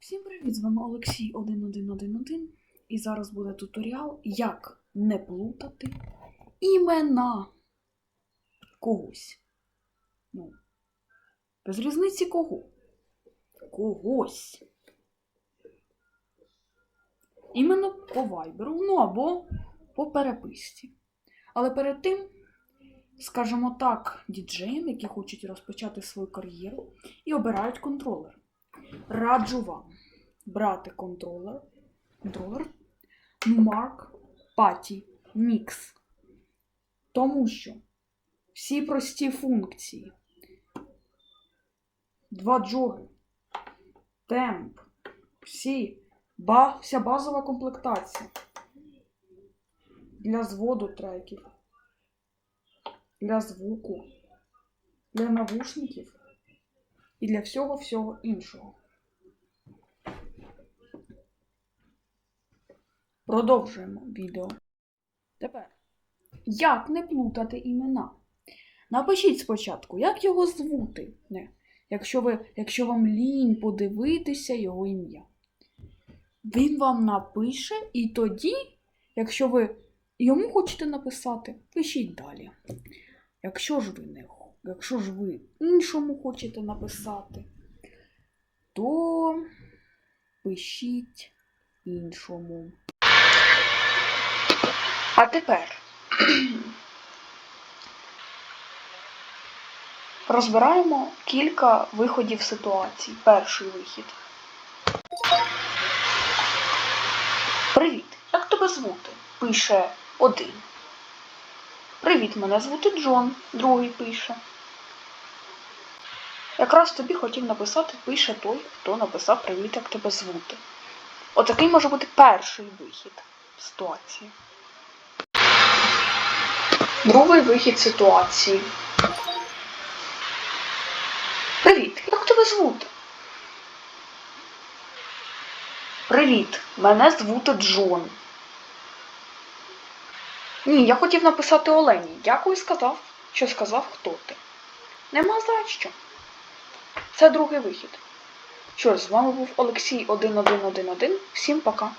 Всім привіт! З вами Олексій 1111 і зараз буде туторіал, як не плутати імена когось. Ну, без різниці кого. Когось. Іменно по вайберу, ну або по переписці. Але перед тим, скажімо так, діджеям, які хочуть розпочати свою кар'єру і обирають контролер. Раджу вам брати контролер, контролер Numark Patty Mix. Тому що всі прості функції, два джоги, темп, всі, ба, вся базова комплектація для зводу треків, для звуку, для навушників і для всього-всього іншого. Продовжуємо відео. Тепер, як не плутати імена? Напишіть спочатку, як його звути, не, якщо, ви, якщо вам лінь подивитися його ім'я. Він вам напише, і тоді, якщо ви йому хочете написати, пишіть далі. Якщо ж ви не якщо ж ви іншому хочете написати, то пишіть іншому. А тепер розбираємо кілька виходів ситуацій. Перший вихід. Привіт, як тебе звути? Пише один. Привіт, мене звути Джон, другий пише. Якраз тобі хотів написати, пише той, хто написав Привіт, як тебе звути. Отакий може бути перший вихід ситуації. Другий вихід ситуації. Привіт, як тебе звути? Привіт, мене звути Джон. Ні, я хотів написати Олені. Дякую, сказав, що сказав, хто ти. Нема за що. Це другий вихід. Що ж, з вами був Олексій 1111. Всім пока.